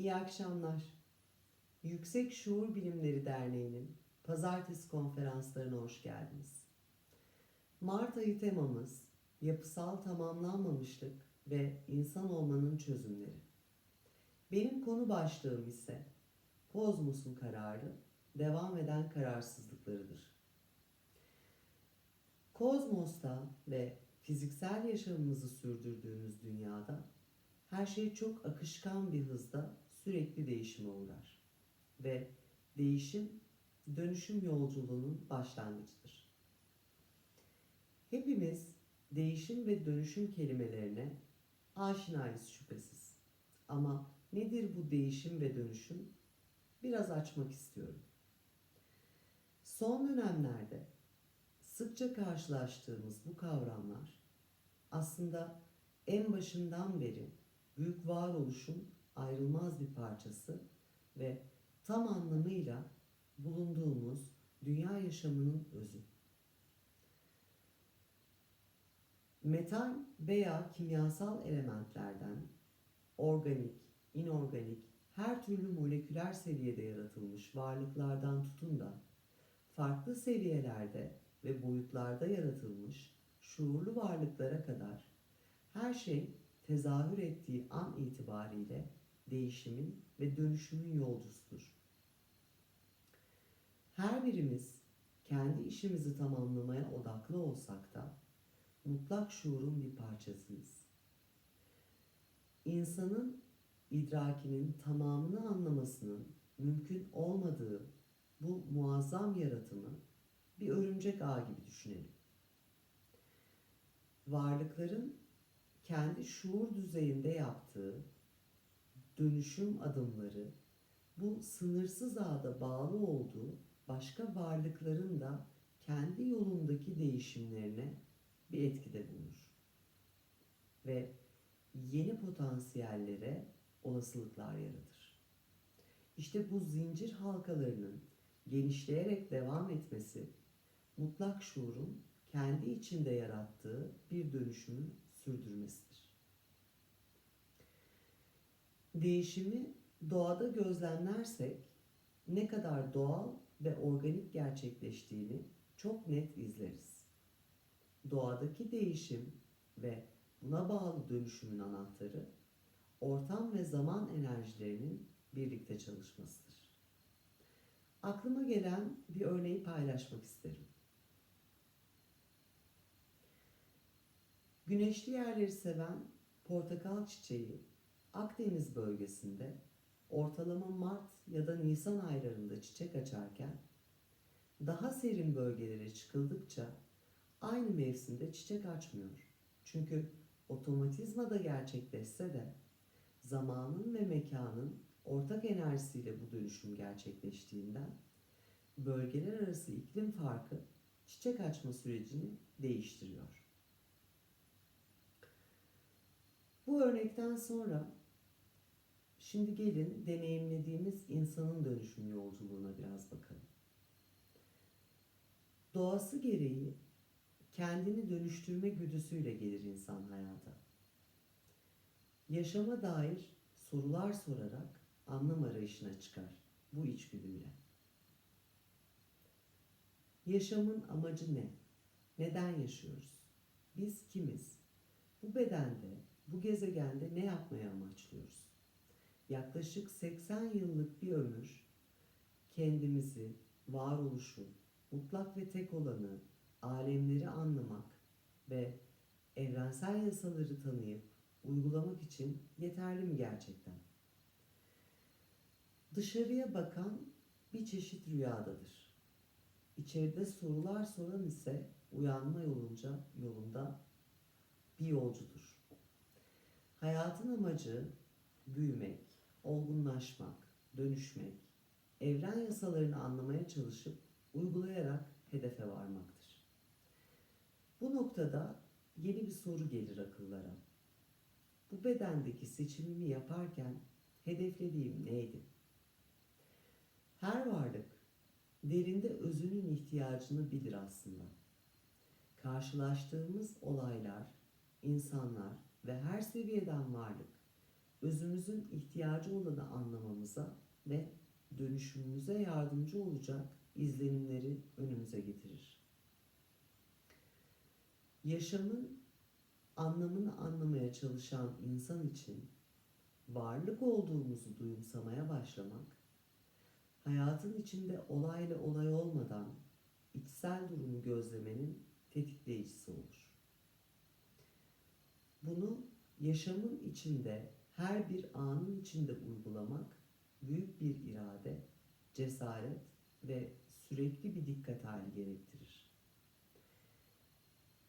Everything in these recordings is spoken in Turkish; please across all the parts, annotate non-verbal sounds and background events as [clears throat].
İyi akşamlar. Yüksek Şuur Bilimleri Derneği'nin pazartesi konferanslarına hoş geldiniz. Mart ayı temamız yapısal tamamlanmamışlık ve insan olmanın çözümleri. Benim konu başlığım ise kozmosun kararı, devam eden kararsızlıklarıdır. Kozmosta ve fiziksel yaşamımızı sürdürdüğümüz dünyada her şey çok akışkan bir hızda sürekli değişime uğrar. Ve değişim dönüşüm yolculuğunun başlangıcıdır. Hepimiz değişim ve dönüşüm kelimelerine aşinayız şüphesiz. Ama nedir bu değişim ve dönüşüm? Biraz açmak istiyorum. Son dönemlerde sıkça karşılaştığımız bu kavramlar aslında en başından beri büyük varoluşun ayrılmaz bir parçası ve tam anlamıyla bulunduğumuz dünya yaşamının özü. Metal veya kimyasal elementlerden organik, inorganik, her türlü moleküler seviyede yaratılmış varlıklardan tutun da farklı seviyelerde ve boyutlarda yaratılmış şuurlu varlıklara kadar her şey tezahür ettiği an itibariyle değişimin ve dönüşümün yolcusudur. Her birimiz kendi işimizi tamamlamaya odaklı olsak da mutlak şuurun bir parçasıyız. İnsanın idrakinin tamamını anlamasının mümkün olmadığı bu muazzam yaratımı bir örümcek ağ gibi düşünelim. Varlıkların kendi şuur düzeyinde yaptığı dönüşüm adımları bu sınırsız ağda bağlı olduğu başka varlıkların da kendi yolundaki değişimlerine bir etkide bulunur. Ve yeni potansiyellere olasılıklar yaratır. İşte bu zincir halkalarının genişleyerek devam etmesi mutlak şuurun kendi içinde yarattığı bir dönüşümü sürdürmesidir. Değişimi doğada gözlemlersek ne kadar doğal ve organik gerçekleştiğini çok net izleriz. Doğadaki değişim ve buna bağlı dönüşümün anahtarı ortam ve zaman enerjilerinin birlikte çalışmasıdır. Aklıma gelen bir örneği paylaşmak isterim. Güneşli yerleri seven portakal çiçeği Akdeniz bölgesinde ortalama Mart ya da Nisan aylarında çiçek açarken daha serin bölgelere çıkıldıkça aynı mevsimde çiçek açmıyor. Çünkü otomatizma da gerçekleşse de zamanın ve mekanın ortak enerjisiyle bu dönüşüm gerçekleştiğinden bölgeler arası iklim farkı çiçek açma sürecini değiştiriyor. Bu örnekten sonra şimdi gelin deneyimlediğimiz insanın dönüşüm yolculuğuna biraz bakalım. Doğası gereği kendini dönüştürme güdüsüyle gelir insan hayata. Yaşama dair sorular sorarak anlam arayışına çıkar bu içgüdüyle. Yaşamın amacı ne? Neden yaşıyoruz? Biz kimiz? Bu bedende, bu gezegende ne yapmaya amaçlıyoruz? Yaklaşık 80 yıllık bir ömür kendimizi, varoluşu, mutlak ve tek olanı, alemleri anlamak ve evrensel yasaları tanıyıp uygulamak için yeterli mi gerçekten? Dışarıya bakan bir çeşit rüyadadır. İçeride sorular soran ise uyanma yolunca yolunda bir yolcudur. Hayatın amacı büyümek, olgunlaşmak, dönüşmek, evren yasalarını anlamaya çalışıp uygulayarak hedefe varmaktır. Bu noktada yeni bir soru gelir akıllara. Bu bedendeki seçimimi yaparken hedeflediğim neydi? Her varlık derinde özünün ihtiyacını bilir aslında. Karşılaştığımız olaylar, insanlar ve her seviyeden varlık özümüzün ihtiyacı olanı anlamamıza ve dönüşümümüze yardımcı olacak izlenimleri önümüze getirir. Yaşamın anlamını anlamaya çalışan insan için varlık olduğumuzu duyumsamaya başlamak, hayatın içinde olayla olay olmadan içsel durumu gözlemenin tetikleyicisi olur. Bunu yaşamın içinde her bir anın içinde uygulamak büyük bir irade, cesaret ve sürekli bir dikkat hali gerektirir.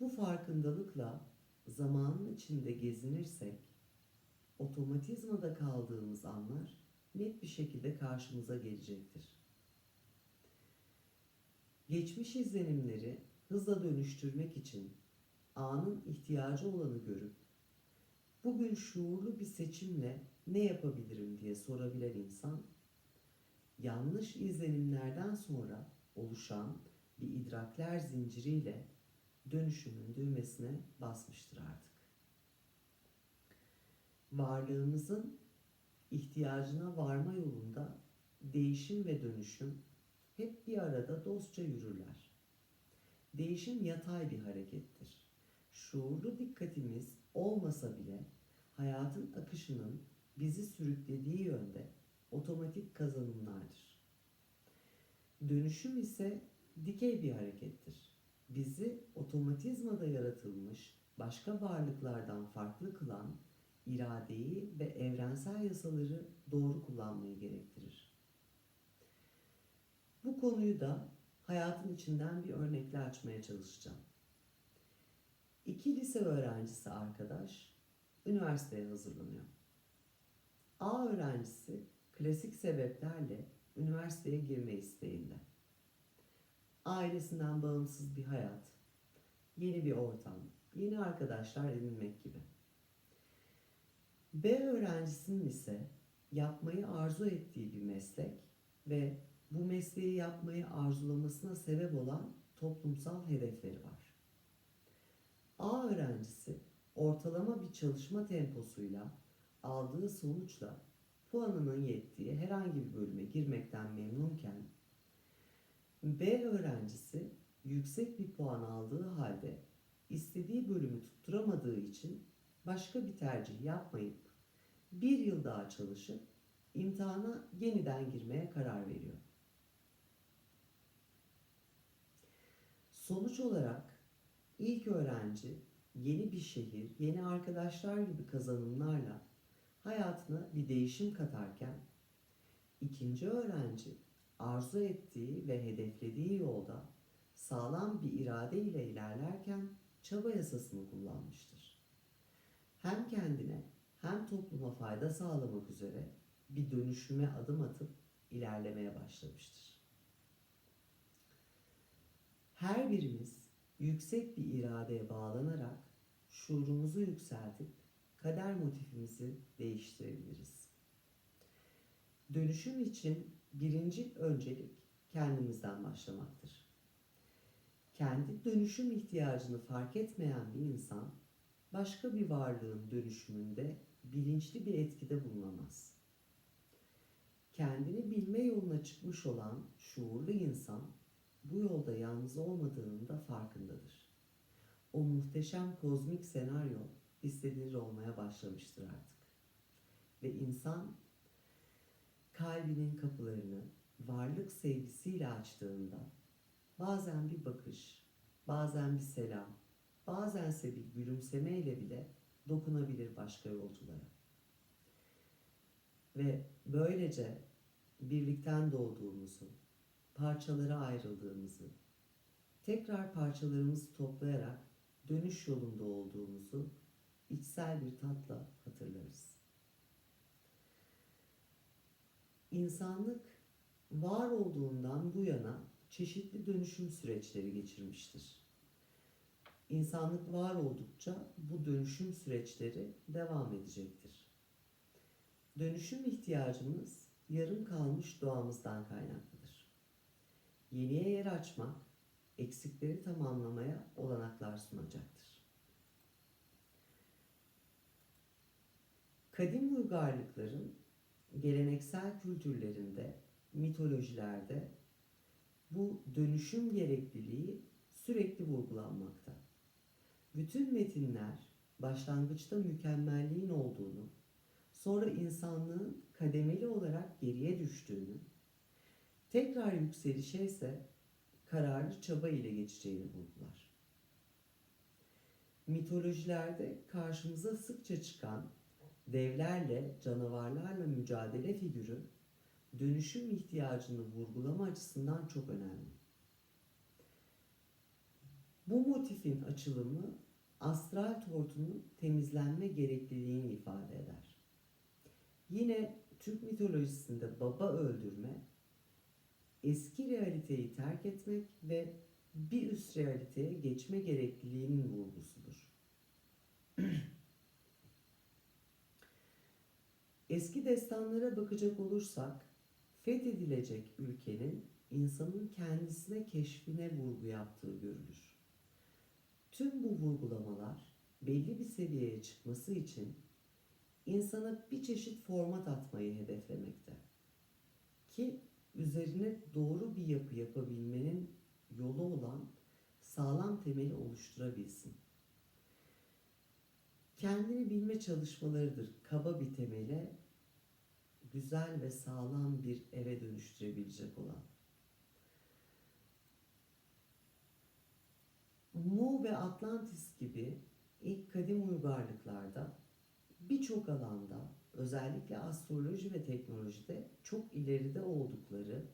Bu farkındalıkla zamanın içinde gezinirsek otomatizmada kaldığımız anlar net bir şekilde karşımıza gelecektir. Geçmiş izlenimleri hızla dönüştürmek için anın ihtiyacı olanı görüp bugün şuurlu bir seçimle ne yapabilirim diye sorabilen insan yanlış izlenimlerden sonra oluşan bir idrakler zinciriyle dönüşümün düğmesine basmıştır artık. Varlığımızın ihtiyacına varma yolunda değişim ve dönüşüm hep bir arada dostça yürürler. Değişim yatay bir harekettir. Şuurlu dikkatimiz olmasa bile hayatın akışının bizi sürüklediği yönde otomatik kazanımlardır. Dönüşüm ise dikey bir harekettir. Bizi otomatizmada yaratılmış başka varlıklardan farklı kılan iradeyi ve evrensel yasaları doğru kullanmayı gerektirir. Bu konuyu da hayatın içinden bir örnekle açmaya çalışacağım. İki lise öğrencisi arkadaş üniversiteye hazırlanıyor. A öğrencisi klasik sebeplerle üniversiteye girme isteğinde. Ailesinden bağımsız bir hayat, yeni bir ortam, yeni arkadaşlar edinmek gibi. B öğrencisinin ise yapmayı arzu ettiği bir meslek ve bu mesleği yapmayı arzulamasına sebep olan toplumsal hedefleri var. A öğrencisi ortalama bir çalışma temposuyla aldığı sonuçla puanının yettiği herhangi bir bölüme girmekten memnunken B öğrencisi yüksek bir puan aldığı halde istediği bölümü tutturamadığı için başka bir tercih yapmayıp bir yıl daha çalışıp imtihana yeniden girmeye karar veriyor. Sonuç olarak ilk öğrenci yeni bir şehir, yeni arkadaşlar gibi kazanımlarla hayatına bir değişim katarken ikinci öğrenci arzu ettiği ve hedeflediği yolda sağlam bir irade ile ilerlerken çaba yasasını kullanmıştır. Hem kendine hem topluma fayda sağlamak üzere bir dönüşüme adım atıp ilerlemeye başlamıştır. Her birimiz yüksek bir iradeye bağlanarak şuurumuzu yükseltip kader motifimizi değiştirebiliriz. Dönüşüm için birinci öncelik kendimizden başlamaktır. Kendi dönüşüm ihtiyacını fark etmeyen bir insan başka bir varlığın dönüşümünde bilinçli bir etkide bulunamaz. Kendini bilme yoluna çıkmış olan şuurlu insan bu yolda yalnız olmadığının da farkındadır. O muhteşem kozmik senaryo hissedilir olmaya başlamıştır artık. Ve insan kalbinin kapılarını varlık sevgisiyle açtığında bazen bir bakış, bazen bir selam, bazense bir gülümsemeyle bile dokunabilir başka yolculara. Ve böylece birlikten doğduğumuzu, parçalara ayrıldığımızı, tekrar parçalarımızı toplayarak dönüş yolunda olduğumuzu içsel bir tatla hatırlarız. İnsanlık var olduğundan bu yana çeşitli dönüşüm süreçleri geçirmiştir. İnsanlık var oldukça bu dönüşüm süreçleri devam edecektir. Dönüşüm ihtiyacımız yarım kalmış doğamızdan kaynaklıdır. Yeniye yer açmak, eksikleri tamamlamaya olanaklar sunacaktır. Kadim uygarlıkların geleneksel kültürlerinde, mitolojilerde bu dönüşüm gerekliliği sürekli vurgulanmakta. Bütün metinler başlangıçta mükemmelliğin olduğunu, sonra insanlığın kademeli olarak geriye düştüğünü, tekrar yükselişe ise kararlı çaba ile geçeceğini vurgular. Mitolojilerde karşımıza sıkça çıkan devlerle, canavarlarla mücadele figürü dönüşüm ihtiyacını vurgulama açısından çok önemli. Bu motifin açılımı astral tortunun temizlenme gerekliliğini ifade eder. Yine Türk mitolojisinde baba öldürme, eski realiteyi terk etmek ve bir üst realiteye geçme gerekliliğinin vurgusudur. [clears throat] Eski destanlara bakacak olursak, fethedilecek ülkenin insanın kendisine keşfine vurgu yaptığı görülür. Tüm bu vurgulamalar belli bir seviyeye çıkması için insana bir çeşit format atmayı hedeflemekte. Ki üzerine doğru bir yapı yapabilmenin yolu olan sağlam temeli oluşturabilsin. Kendini bilme çalışmalarıdır kaba bir temele güzel ve sağlam bir eve dönüştürebilecek olan. Mu ve Atlantis gibi ilk kadim uygarlıklarda birçok alanda özellikle astroloji ve teknolojide çok ileride oldukları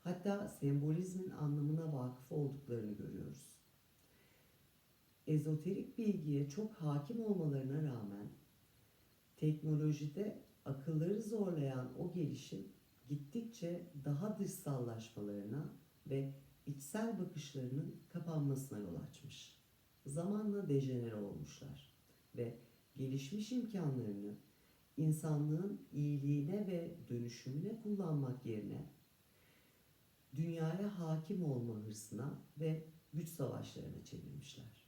hatta sembolizmin anlamına vakıf olduklarını görüyoruz. Ezoterik bilgiye çok hakim olmalarına rağmen teknolojide akılları zorlayan o gelişim gittikçe daha dışsallaşmalarına ve içsel bakışlarının kapanmasına yol açmış. Zamanla dejenere olmuşlar ve gelişmiş imkanlarını insanlığın iyiliğine ve dönüşümüne kullanmak yerine dünyaya hakim olma hırsına ve güç savaşlarına çevirmişler.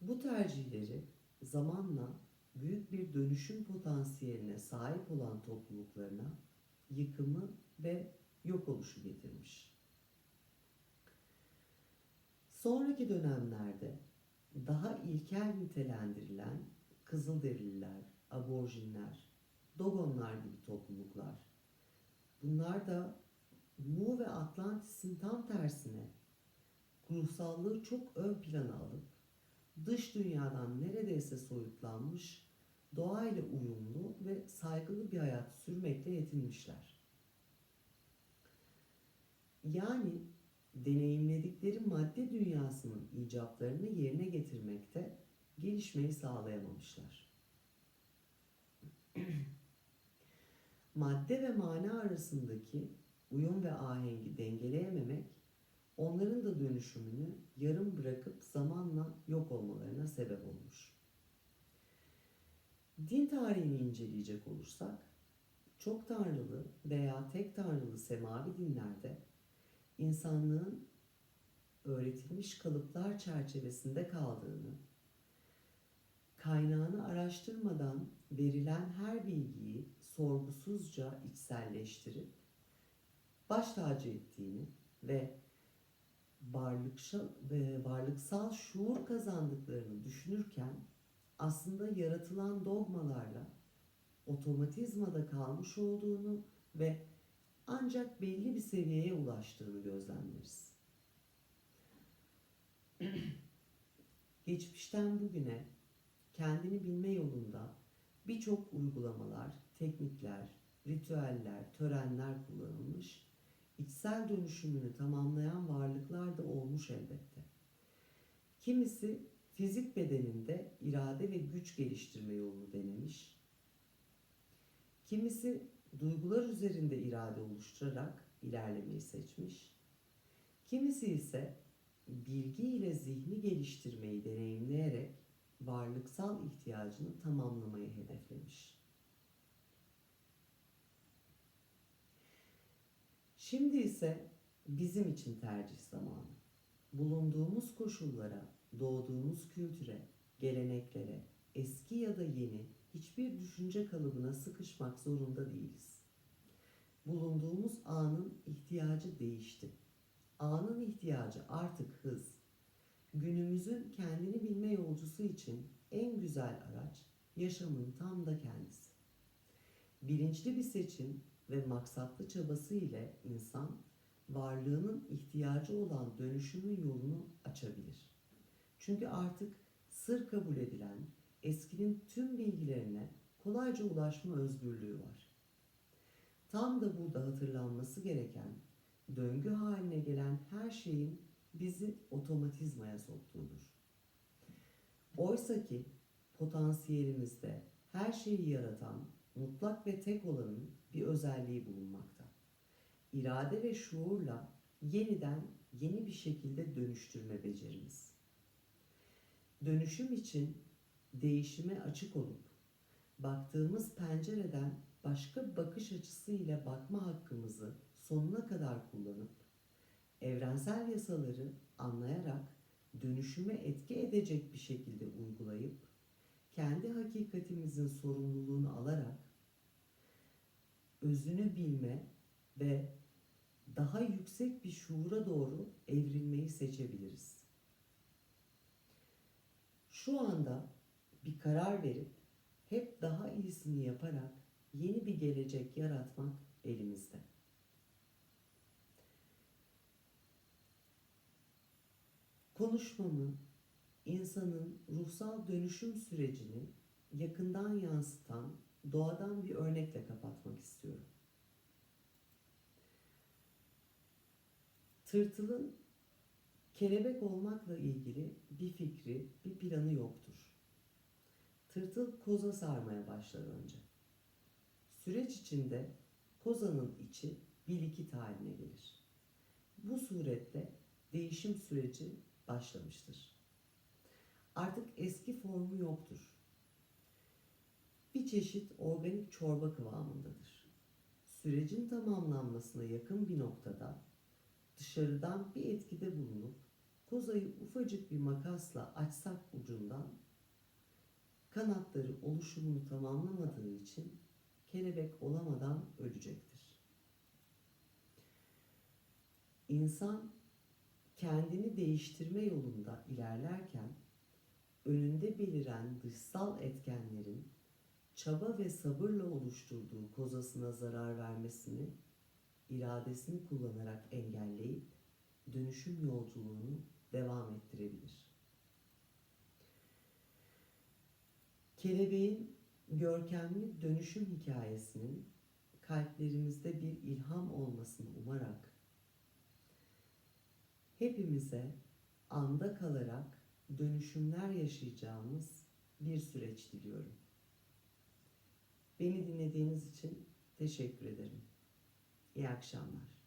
Bu tercihleri zamanla büyük bir dönüşüm potansiyeline sahip olan topluluklarına yıkımı ve yok oluşu getirmiş. Sonraki dönemlerde daha ilkel nitelendirilen Kızılderililer, aborjinler, Dogonlar gibi topluluklar. Bunlar da Mu ve Atlantis'in tam tersine ruhsallığı çok ön plana alıp dış dünyadan neredeyse soyutlanmış, doğayla uyumlu ve saygılı bir hayat sürmekle yetinmişler. Yani deneyimledikleri madde dünyasının icaplarını yerine getirmekte gelişmeyi sağlayamamışlar. [clears throat] madde ve mana arasındaki uyum ve ahengi dengeleyememek onların da dönüşümünü yarım bırakıp zamanla yok olmalarına sebep olmuş. Din tarihini inceleyecek olursak, çok tanrılı veya tek tanrılı semavi dinlerde insanlığın öğretilmiş kalıplar çerçevesinde kaldığını, kaynağını araştırmadan verilen her bilgiyi sorgusuzca içselleştirip baş tacı ettiğini ve varlıksal, ve varlıksal şuur kazandıklarını düşünürken aslında yaratılan dogmalarla otomatizmada kalmış olduğunu ve ancak belli bir seviyeye ulaştığını gözlemleriz. [clears throat] Geçmişten bugüne kendini bilme yolunda birçok uygulamalar, teknikler, ritüeller, törenler kullanılmış içsel dönüşümünü tamamlayan varlıklar da olmuş elbette. Kimisi fizik bedeninde irade ve güç geliştirme yolunu denemiş. Kimisi duygular üzerinde irade oluşturarak ilerlemeyi seçmiş. Kimisi ise bilgi ile zihni geliştirmeyi deneyimleyerek varlıksal ihtiyacını tamamlamayı hedeflemiş. Şimdi ise bizim için tercih zamanı. Bulunduğumuz koşullara, doğduğumuz kültüre, geleneklere, eski ya da yeni hiçbir düşünce kalıbına sıkışmak zorunda değiliz. Bulunduğumuz anın ihtiyacı değişti. Anın ihtiyacı artık hız. Günümüzün kendini bilme yolcusu için en güzel araç yaşamın tam da kendisi. Bilinçli bir seçim ve maksatlı çabası ile insan varlığının ihtiyacı olan dönüşümün yolunu açabilir. Çünkü artık sır kabul edilen eskinin tüm bilgilerine kolayca ulaşma özgürlüğü var. Tam da burada hatırlanması gereken döngü haline gelen her şeyin bizi otomatizmaya soktuğudur. Oysa ki potansiyelimizde her şeyi yaratan, mutlak ve tek olanın bir özelliği bulunmakta. İrade ve şuurla yeniden yeni bir şekilde dönüştürme becerimiz. Dönüşüm için değişime açık olup baktığımız pencereden başka bakış açısıyla bakma hakkımızı sonuna kadar kullanıp evrensel yasaları anlayarak dönüşüme etki edecek bir şekilde uygulayıp kendi hakikatimizin sorumluluğunu alarak özünü bilme ve daha yüksek bir şuura doğru evrilmeyi seçebiliriz. Şu anda bir karar verip hep daha iyisini yaparak yeni bir gelecek yaratmak elimizde. Konuşmamı insanın ruhsal dönüşüm sürecini yakından yansıtan doğadan bir örnekle kapatmak istiyorum. Tırtılın kelebek olmakla ilgili bir fikri, bir planı yoktur. Tırtıl koza sarmaya başlar önce. Süreç içinde kozanın içi bir likit haline gelir. Bu suretle değişim süreci başlamıştır. Artık eski formu yoktur. Bir çeşit organik çorba kıvamındadır. Sürecin tamamlanmasına yakın bir noktada dışarıdan bir etkide bulunup kozayı ufacık bir makasla açsak ucundan kanatları oluşumunu tamamlamadığı için kelebek olamadan ölecektir. İnsan kendini değiştirme yolunda ilerlerken önünde beliren dışsal etkenlerin çaba ve sabırla oluşturduğu kozasına zarar vermesini iradesini kullanarak engelleyip dönüşüm yolculuğunu devam ettirebilir. Kelebeğin görkemli dönüşüm hikayesinin kalplerimizde bir ilham olmasını umarak hepimize anda kalarak dönüşümler yaşayacağımız bir süreç diliyorum. Beni dinlediğiniz için teşekkür ederim. İyi akşamlar.